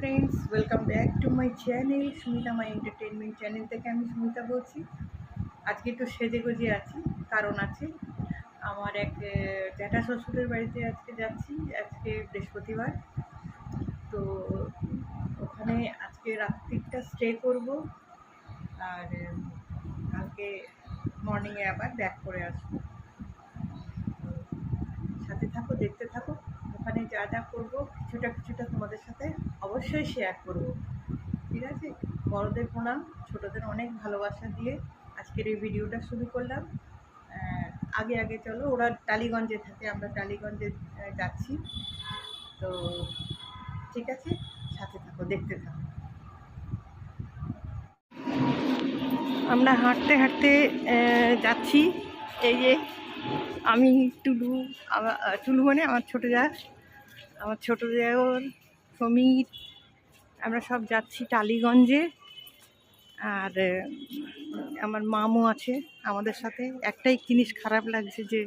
Friends welcome back to my channel Sumita my entertainment channel থেকে আমি সুমিতা বলছি। আজকে একটু সেজে গুজে আছি, কারণ আছে। আমার এক জ্যাঠা শ্বশুরের বাড়িতে আজকে যাচ্ছি, আজকে বৃহস্পতিবার। তো ওখানে আজকে রাত্রিটা স্টে করব, আর কালকে মর্নিংয়ে আবার ব্যাক করে আসব। সাথে থাকো, দেখতে থাকো। ওখানে যা যা করব, কিছুটা কিছুটা তোমাদের সাথে অবশ্যই শেয়ার করব। ঠিক আছে? বড়দের প্রণাম, ছোটদের অনেক ভালোবাসা দিয়ে আজকের এই ভিডিওটা শুরু করলাম। আগে আগে চলো, ওরা টালিগঞ্জে থাকে, আমরা টালিগঞ্জে যাচ্ছি। তো ঠিক আছে? সাথে থাকো, দেখতে থাকো। আমরা হাঁটতে হাঁটতে যাচ্ছি। এই যে আমি টুলু টুলু মানে আমার ছোটো যা। আমার ছোটো দেওর, সমীর, আমরা সব যাচ্ছি টালিগঞ্জে। আর আমার মামু আছে আমাদের সাথে। একটাই জিনিস খারাপ লাগছে যে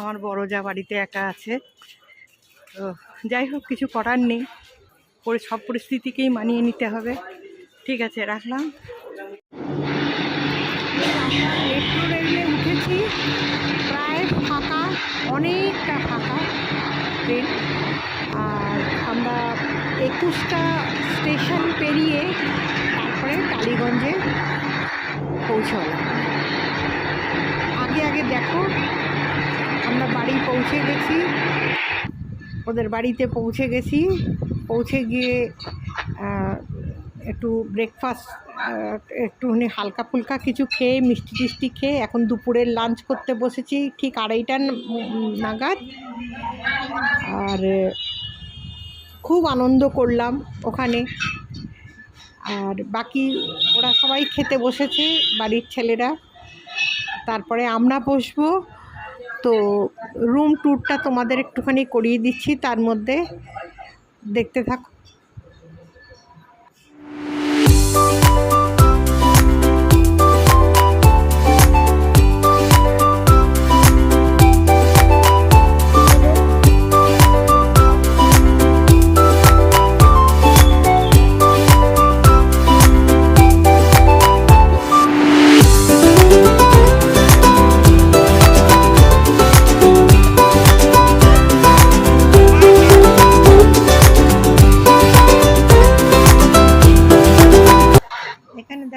আমার বড় যা বাড়িতে একা আছে। তো যাই হোক, কিছু করার নেই। পরে, সব পরিস্থিতিকেই মানিয়ে নিতে হবে। ঠিক আছে, রাখলাম। মেট্রো রেলে উঠেছি। প্রায় ফাঁকা, অনেকটা ফাঁকা। ট্রেন একুশটা স্টেশন পেরিয়ে তারপরে টালিগঞ্জে পৌঁছলাম। আগে আগে দেখো, আমরা বাড়ি পৌঁছে গেছি। ওদের বাড়িতে পৌঁছে গেছি। পৌঁছে গিয়ে একটু ব্রেকফাস্ট একটুখানি হালকা ফুলকা কিছু খেয়ে, মিষ্টি টিষ্টি খেয়ে এখন দুপুরের লাঞ্চ করতে বসেছি, ঠিক আড়াইটা নাগাদ। আর খুব আনন্দ করলাম ওখানে। আর বাকি ওরা সবাই খেতে বসেছে, বাড়ির ছেলেরা। তারপরে আমরা বসবো। তো রুম ট্যুরটা তোমাদের একটুখানি করিয়ে দিচ্ছি, তার মধ্যে দেখতে থাকো।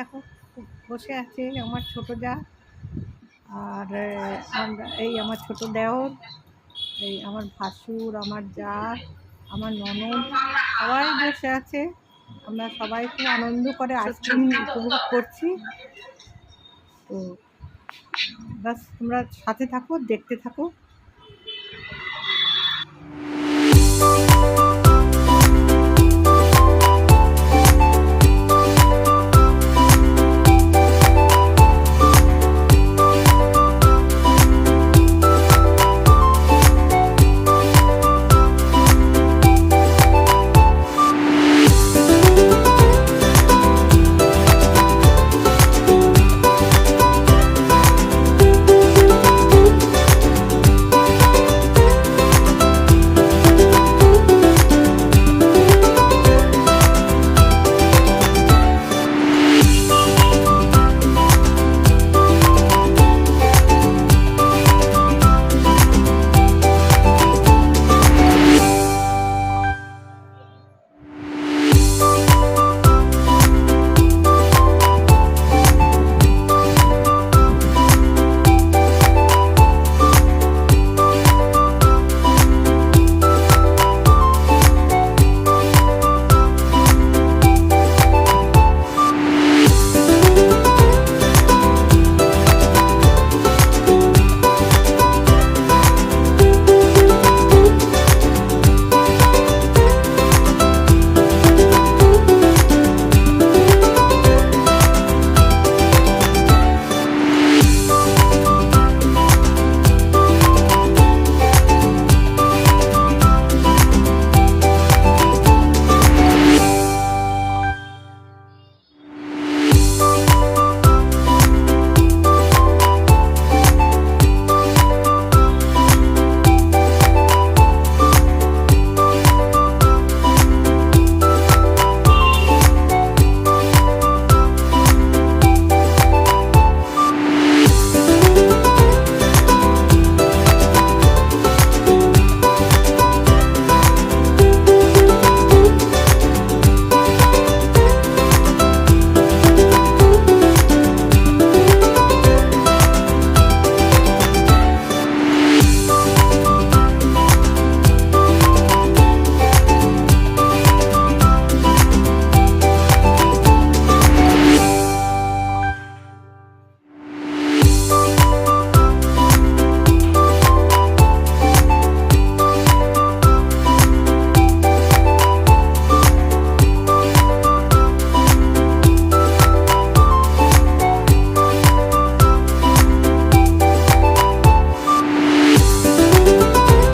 দেখো, বসে আছে আমার ছোট যা। আর এই আমার ছোট দেওর, এই আমার ভাসুর, আমার যা, আমার ননদ, সবাই বসে আছে। আমরা সবাই খুব আনন্দ করে আইসক্রিম উপভোগ করছি। তো বাস তোমরা সাথে থাকো, দেখতে থাকো।